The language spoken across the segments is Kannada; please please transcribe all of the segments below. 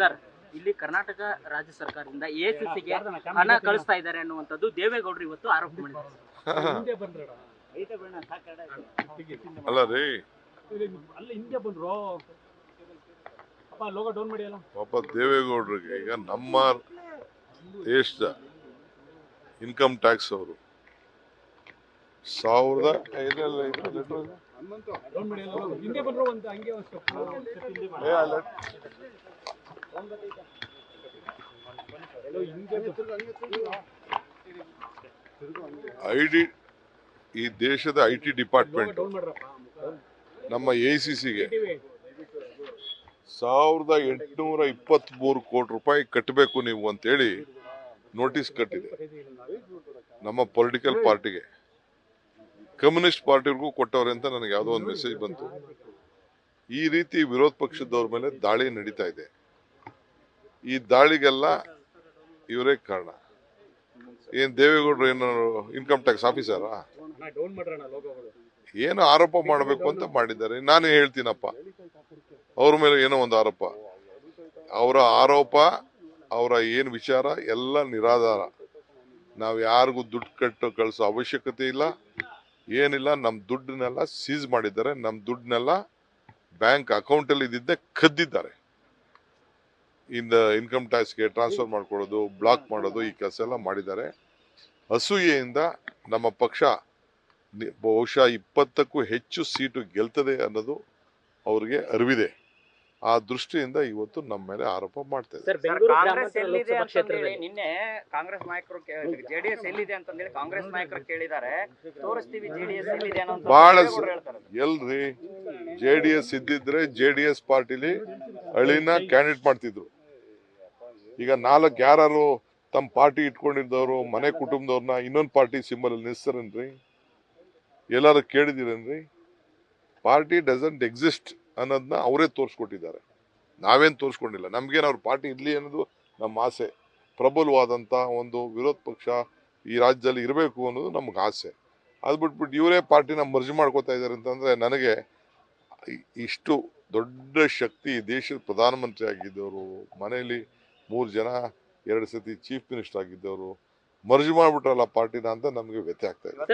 ಸರ್ ಇಲ್ಲಿ ಕರ್ನಾಟಕ ರಾಜ್ಯ ಸರ್ಕಾರದಿಂದ ಎಸಿಸಿಗೆ ಹಣ ಕಳಿಸ್ತಾ ಇದ್ದಾರೆ ಅನ್ನುವಂಥದ್ದು ದೇವೇಗೌಡರು ಇವತ್ತು ಆರೋಪ ಮಾಡಿದ್ದಾರೆ. ಅಲ್ಲ ರೀ. ಅಲ್ಲ ಹಿಂದೆ ಬಂದ್ರು. ಅಪ್ಪ ಲೋಗೋ ಡೌನ್ ಮಾಡಿ ಅಲ್ಲ ಪಾಪ ದೇವೇಗೌಡರಿಗೆ ಈಗ ನಮ್ಮ ದೇಶದ ಇನ್ಕಮ್ ಟ್ಯಾಕ್ಸ್ ಅವರು. ಸಾವಿರದ ಐ ಡಿ ಈ ದೇಶದ ಐ ಟಿ ಡಿಪಾರ್ಟ್ಮೆಂಟ್ ನಮ್ಮ ಎ ಸಿ ಸಿಗೆ ಸಾವಿರದ ಎಂಟುನೂರ ಇಪ್ಪತ್ತ್ಮೂರು ಕೋಟಿ ರೂಪಾಯಿ ಕಟ್ಟಬೇಕು ನೀವು ಅಂತೇಳಿ ನೋಟಿಸ್ ಕಟ್ಟಿದೆ. ನಮ್ಮ ಪೊಲಿಟಿಕಲ್ ಪಾರ್ಟಿಗೆ ಕಮ್ಯುನಿಸ್ಟ್ ಪಾರ್ಟಿಗೂ ಕೊಟ್ಟವ್ರೆ ಅಂತ ನನಗೆ ಯಾವುದೋ ಒಂದು ಮೆಸೇಜ್ ಬಂತು. ಈ ರೀತಿ ವಿರೋಧ ಪಕ್ಷದವ್ರ ಮೇಲೆ ದಾಳಿ ನಡೀತಾ ಇದೆ. ಈ ದಾಳಿಗೆಲ್ಲ ಇವರೇ ಕಾರಣ. ಏನ್ ದೇವೇಗೌಡರು ಏನು ಇನ್ಕಮ್ ಟ್ಯಾಕ್ಸ್ ಆಫೀಸರಾ ಏನು ಆರೋಪ ಮಾಡಬೇಕು ಅಂತ ಮಾಡಿದ್ದಾರೆ. ನಾನು ಹೇಳ್ತೀನಪ್ಪ. ಅವ್ರ ಮೇಲೆ ಏನೋ ಒಂದು ಆರೋಪ. ಅವರ ಆರೋಪ, ಅವರ ಏನು ವಿಚಾರ, ಎಲ್ಲ ನಿರಾಧಾರ. ನಾವು ಯಾರಿಗೂ ದುಡ್ಡು ಕಟ್ಟು ಕಳಿಸೋ ಅವಶ್ಯಕತೆ ಇಲ್ಲ. ಏನಿಲ್ಲ ನಮ್ಮ ದುಡ್ಡನ್ನೆಲ್ಲ ಸೀಸ್ ಮಾಡಿದ್ದಾರೆ. ನಮ್ಮ ದುಡ್ಡನ್ನೆಲ್ಲ ಬ್ಯಾಂಕ್ ಅಕೌಂಟಲ್ಲಿ ಇದ್ದಿದ್ದೆ ಕದ್ದಿದ್ದಾರೆ. ಇಂದ ಇನ್ಕಮ್ ಟ್ಯಾಕ್ಸ್ಗೆ ಟ್ರಾನ್ಸ್ಫರ್ ಮಾಡಿಕೊಡೋದು ಬ್ಲಾಕ್ ಮಾಡೋದು ಈ ಕೆಲಸ ಎಲ್ಲ ಮಾಡಿದ್ದಾರೆ. ಅಸೂಯೆಯಿಂದ ನಮ್ಮ ಪಕ್ಷ ನಿ- ಬಹುಶಃ ಇಪ್ಪತ್ತಕ್ಕೂ ಹೆಚ್ಚು ಸೀಟು ಗೆಲ್ತದೆ ಅನ್ನೋದು ಅವ್ರಿಗೆ ಅರಿವಿದೆ. ಆ ದೃಷ್ಟಿಯಿಂದ ಇವತ್ತು ನಮ್ಮ ಮೇಲೆ ಆರೋಪ ಮಾಡ್ತಾ ನಿನ್ನೆ ಕಾಂಗ್ರೆಸ್ ನಾಯಕರು ಜೆಡಿಎಸ್ ಎಲ್ಲಿದೆ ಅಂತಂದೇಳಿ ಕಾಂಗ್ರೆಸ್ ನಾಯಕರು ಕೇಳಿದ್ದಾರೆ. ತೋರಿಸ್ತೀವಿ ಜೆಡಿಎಸ್ ಎಲ್ಲಿದೆ ಬಹಳ ಎಲ್ರಿ ಜೆ ಡಿ ಎಸ್ ಇದ್ದಿದ್ರೆ ಜೆ ಡಿ ಎಸ್ ಪಾರ್ಟಿಲಿ ಅಳಿನ ಕ್ಯಾಂಡಿಡೇಟ್ ಮಾಡ್ತಿದ್ರು. ಈಗ ನಾಲ್ಕು ಯಾರು ತಮ್ಮ ಪಾರ್ಟಿ ಇಟ್ಕೊಂಡಿದ್ದವರು, ಮನೆ ಕುಟುಂಬದವ್ರನ್ನ ಇನ್ನೊಂದು ಪಾರ್ಟಿ ಸಿಂಬಲ್ ಅಲ್ಲಿ ನಿಲ್ಸ್ತಾರೇನ್ರಿ ಎಲ್ಲಾರು ಕೇಳಿದಿರೇನ್ರಿ ಪಾರ್ಟಿ ಡಸಂಟ್ ಎಕ್ಸಿಸ್ಟ್ ಅನ್ನೋದನ್ನ ಅವರೇ ತೋರಿಸ್ಕೊಟ್ಟಿದ್ದಾರೆ. ನಾವೇನು ತೋರಿಸ್ಕೊಂಡಿಲ್ಲ. ನಮ್ಗೇನು ಅವ್ರ ಪಾರ್ಟಿ ಇರಲಿ ಅನ್ನೋದು ನಮ್ಮ ಆಸೆ. ಪ್ರಬಲವಾದಂಥ ಒಂದು ವಿರೋಧ ಪಕ್ಷ ಈ ರಾಜ್ಯದಲ್ಲಿ ಇರಬೇಕು ಅನ್ನೋದು ನಮ್ಗೆ ಆಸೆ. ಅದು ಬಿಟ್ಬಿಟ್ಟು ಇವರೇ ಪಾರ್ಟಿನ ಮರ್ಜಿ ಮಾಡ್ಕೋತಾ ಇದ್ದಾರೆ ಅಂತಂದರೆ ನನಗೆ ಇಷ್ಟು ದೊಡ್ಡ ಶಕ್ತಿ ದೇಶದ ಪ್ರಧಾನಮಂತ್ರಿ ಆಗಿದ್ದವರು, ಮನೆಯಲ್ಲಿ ಮೂರು ಜನ ಎರಡು ಸತಿ ಚೀಫ್ ಮಿನಿಸ್ಟರ್ ಆಗಿದ್ದವರು ಮರ್ಜ್ ಮಾಡ್ಬಿಟ್ರಲ್ಲ ಪಾರ್ಟಿನ ಅಂತ ನಮಗೆ ವ್ಯತ್ಯ ಆಗ್ತಾ ಇದೆ.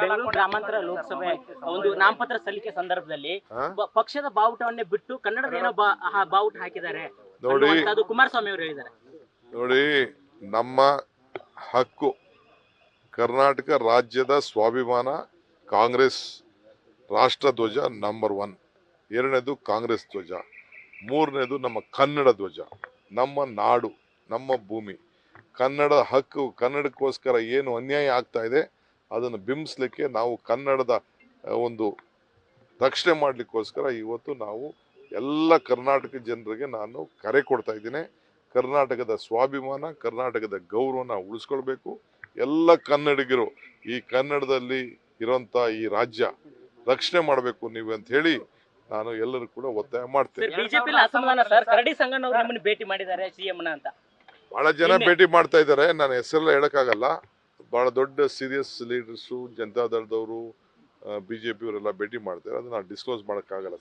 ಬೆಂಗಳೂರು ಗ್ರಾಮಾಂತರ ಲೋಕಸಭೆ ಒಂದು ನಾಮಪತ್ರ ಸಲ್ಲಿಕೆ ಸಂದರ್ಭದಲ್ಲಿ ಪಕ್ಷದ ಬಾವುಟವನ್ನೇ ಬಿಟ್ಟು ಕನ್ನಡದ ಏನೋ ಬಾವುಟ ಹಾಕಿದ್ದಾರೆ ನೋಡಿ. ಅದು ಕುಮಾರಸ್ವಾಮಿ ಅವರು ಹೇಳಿದ್ದಾರೆ. ನೋಡಿ ನಮ್ಮ ಹಕ್ಕು ಕರ್ನಾಟಕ ರಾಜ್ಯದ ಸ್ವಾಭಿಮಾನ ಕಾಂಗ್ರೆಸ್ ರಾಷ್ಟ್ರ ಧ್ವಜ ನಂಬರ್ ಒನ್ ಎರಡನೇದು ಕಾಂಗ್ರೆಸ್ ಧ್ವಜ ಮೂರನೇದು ನಮ್ಮ ಕನ್ನಡ ಧ್ವಜ. ನಮ್ಮ ನಾಡು, ನಮ್ಮ ಭೂಮಿ. ಕನ್ನಡ ಹಕ್ಕು, ಕನ್ನಡಕ್ಕೋಸ್ಕರ ಏನು ಅನ್ಯಾಯ ಆಗ್ತಾ ಇದೆ, ಅದನ್ನು ಬಿಂಬಿಸ್ಲಿಕ್ಕೆ ನಾವು ಕನ್ನಡದ ಒಂದು ರಕ್ಷಣೆ ಮಾಡಲಿಕ್ಕೋಸ್ಕರ ಇವತ್ತು ನಾವು ಎಲ್ಲ ಕರ್ನಾಟಕ ಜನರಿಗೆ ನಾನು ಕರೆ ಕೊಡ್ತಾ ಇದ್ದೀನಿ. ಕರ್ನಾಟಕದ ಸ್ವಾಭಿಮಾನ, ಕರ್ನಾಟಕದ ಗೌರವನ ಉಳಿಸ್ಕೊಳ್ಬೇಕು. ಎಲ್ಲ ಕನ್ನಡಿಗರು ಈ ಕನ್ನಡದಲ್ಲಿ ಇರೋಂಥ ಈ ರಾಜ್ಯ ರಕ್ಷಣೆ ಮಾಡಬೇಕು ನೀವು ಅಂತ ಹೇಳಿ ನಾನು ಎಲ್ಲರೂ ಕೂಡ ಒತ್ತಾಯ ಮಾಡ್ತೇನೆ. ಬಿಜೆಪಿ ಅಸಮಾಧಾನ ಸರ್ ಕರಡಿ ಸಂಗಣ್ಣ ಅವರು ನಿಮ್ಮನ್ನು ಭೇಟಿ ಮಾಡಿದ್ದಾರೆ ಸಿಎಂ ಅಂತ. ಬಹಳ ಜನ ಭೇಟಿ ಮಾಡ್ತಾ ಇದ್ದಾರೆ. ನಾನು ಹೆಸರೆಲ್ಲ ಹೇಳಕ್ಕಾಗಲ್ಲ. ಬಹಳ ದೊಡ್ಡ ಸೀರಿಯಸ್ ಲೀಡರ್ಸು ಜನತಾದಳದವರು ಬಿಜೆಪಿ ಅವರೆಲ್ಲ ಭೇಟಿ ಮಾಡ್ತಾರೆ. ಅದನ್ನ ಡಿಸ್ಕ್ಲೋಸ್ ಮಾಡೋಕ್ಕಾಗಲ್ಲ